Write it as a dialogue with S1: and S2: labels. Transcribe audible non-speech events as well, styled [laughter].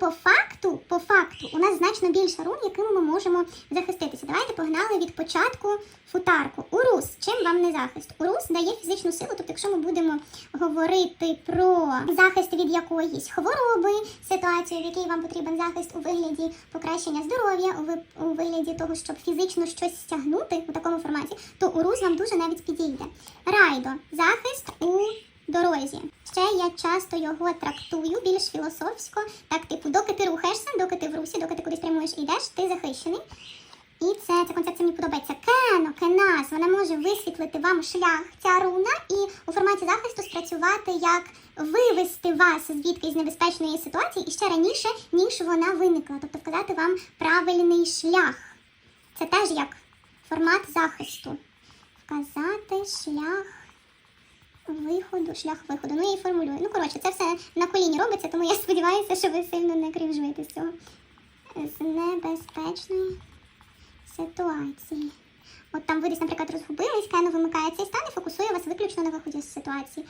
S1: по факту, по факту, у нас значно більше рун, якими ми можемо захиститися. Давайте погнали від початку футарку. Урус, чим вам не захист? Урус дає фізичну силу, тобто, якщо ми будемо говорити про захист від якоїсь хвороби, ситуацію, в якій вам потрібен захист у вигляді покращення здоров'я, у, ви- у вигляді того, щоб фізично щось стягнути у такому форматі, то урус вам дуже навіть підійде. Райдо, захист у дорозі. Ще я часто його трактую більш філософсько, так типу, доки ти рухаєшся, доки ти в русі, доки ти кудись прямуєш і йдеш, ти захищений. І це ця концепція мені подобається. Кено, кенас, вона може висвітлити вам шлях ця руна і у форматі захисту спрацювати як вивести вас звідки з небезпечної ситуації і ще раніше, ніж вона виникла. Тобто вказати вам правильний шлях. Це теж як формат захисту. Вказати шлях виходу, шлях виходу. Ну і формулюю. Ну, коротше, це все на коліні робиться, тому я [laughs] сподіваюся, що ви сильно не крінжуєте з цього. З небезпечної ситуації. От там ви десь, наприклад, розгубились, кену вимикає цей стан і фокусує вас виключно на виході з ситуації.